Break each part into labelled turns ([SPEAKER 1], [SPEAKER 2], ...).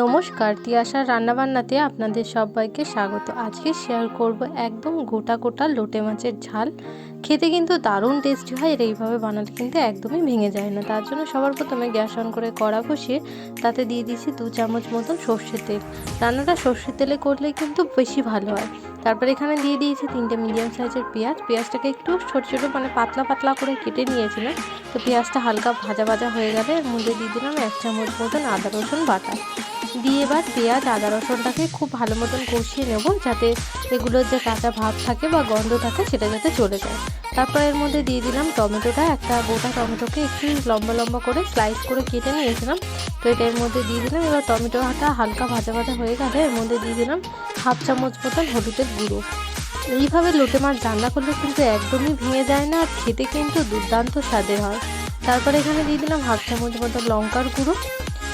[SPEAKER 1] নমস্কার, তিয়াশার রান্নাবান্নাতে আপনাদের সবাইকে স্বাগত। আজকে শেয়ার করব একদম গোটা গোটা লোটে মাছের ঝাল। খেতে কিন্তু দারুণ টেস্টি হয় আর এইভাবে বানালে কিন্তু একদমই ভেঙে যায় না। তার জন্য সবার প্রথমে গ্যাস অন করে কড়া বসিয়ে তাতে দিয়ে দিয়েছি দু চামচ মতন সর্ষের তেল। রান্নাটা সর্ষের তেলে করলে কিন্তু বেশি ভালো হয়। তারপর এখানে দিয়ে দিয়েছি তিনটে মিডিয়াম সাইজের পেঁয়াজ। পেঁয়াজটাকে একটু ছোটো ছোটো মানে পাতলা পাতলা করে কেটে নিয়েছিলাম। তো পেঁয়াজটা হালকা ভাজা ভাজা হয়ে গেলে এর মধ্যে দিয়ে দিলাম এক চামচ মতন আদা রসুন বাটা। দিয়ে এবার পেঁয়াজ, আদা রসুনটাকে খুব ভালো মতন কষিয়ে নেব যাতে এগুলোর যে কাঁচা ভাব থাকে বা গন্ধ থাকে সেটা যাতে চলে যায়। তারপর এর মধ্যে দিয়ে দিলাম টমেটোটা। একটা গোটা টমেটোকে একটু লম্বা লম্বা করে স্লাইস করে কেটে নিয়েছিলাম। তো এটা এর মধ্যে দিয়ে দিলাম। এবার টমেটোটা হালকা ভাজা ভাজা হয়ে গেলে এর মধ্যে দিয়ে দিলাম হাফ চামচ মতন হলুদের গুঁড়ো। এইভাবে লোটে মাছ রান্না করলে কিন্তু একদমই ভেঙে যায় না আর খেতে কিন্তু দুর্দান্ত স্বাদের হয়। তারপরে এখানে দিয়ে দিলাম হাফ চামচ মতন লঙ্কার গুঁড়ো।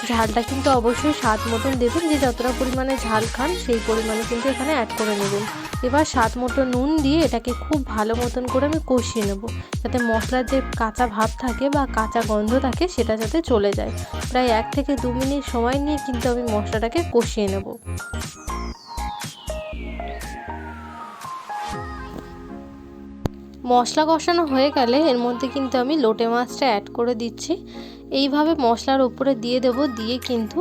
[SPEAKER 1] ঝালটা কিন্তু অবশ্যই স্বাদ মতন দেবেন। যে যতটা পরিমাণে ঝাল খান, সেই পরিমাণে কিন্তু এখানে অ্যাড করে নেবেন। এবার স্বাদ মতো নুন দিয়ে এটাকে খুব ভালো মতন করে আমি কষিয়ে নেব। যাতে মশলার যে কাঁচা ভাব থাকে বা কাঁচা গন্ধ থাকে, সেটা যাতে চলে যায়। প্রায় এক থেকে দু মিনিট সময় নিয়ে কিন্তু আমি মশলাটাকে কষিয়ে নেব। মশলা কষানো হয়ে গেলে এর মধ্যে কিন্তু আমি লোটে মাছটা অ্যাড করে দিচ্ছি। এইভাবে মশলার ওপরে দিয়ে দেব, দিয়ে কিন্তু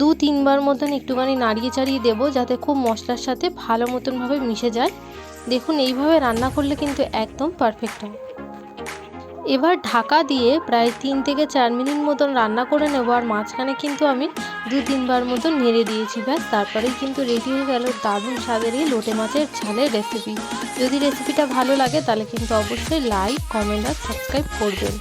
[SPEAKER 1] দু তিনবার মতন একটুখানি নাড়িয়ে চাড়িয়ে দেবো যাতে খুব মশলার সাথে ভালো মতনভাবে মিশে যায়। দেখুন, এইভাবে রান্না করলে কিন্তু একদম পারফেক্ট হয়। এবার ঢাকা দিয়ে প্রায় তিন থেকে চার মিনিট মতন রান্না করে নেব আর মাঝখানে কিন্তু আমি দু তিনবার মতন নেড়ে দিয়েছি, ব্যাস। তারপরেই কিন্তু রেডি হয়ে গেল দারুণ স্বাদের এই লোটে মাছের ঝালের রেসিপি যদি রেসিপিটা ভালো লাগে তাহলে কিন্তু অবশ্যই লাইক কমেন্ট আর সাবস্ক্রাইব করবেন।